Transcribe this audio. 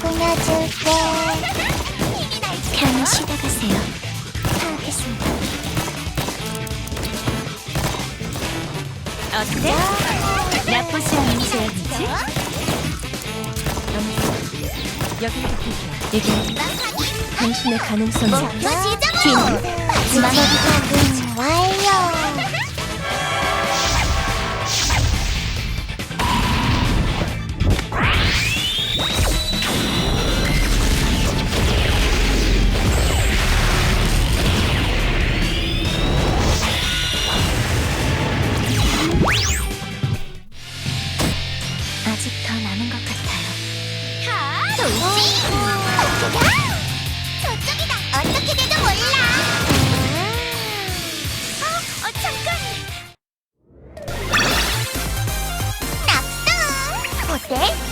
도와줄게. 편히 쉬다 가세요. 알겠습니다. 어때? 나쁘지 않은 제안이지? 여기 이게 당신의 가능성이 지점으로! 뒤는 마지막 확인 완료. 하! 돌지! 어떻게야? 저쪽이다! 어떻게 돼도 몰라! 어, 어, 잠깐! 납득! 어때?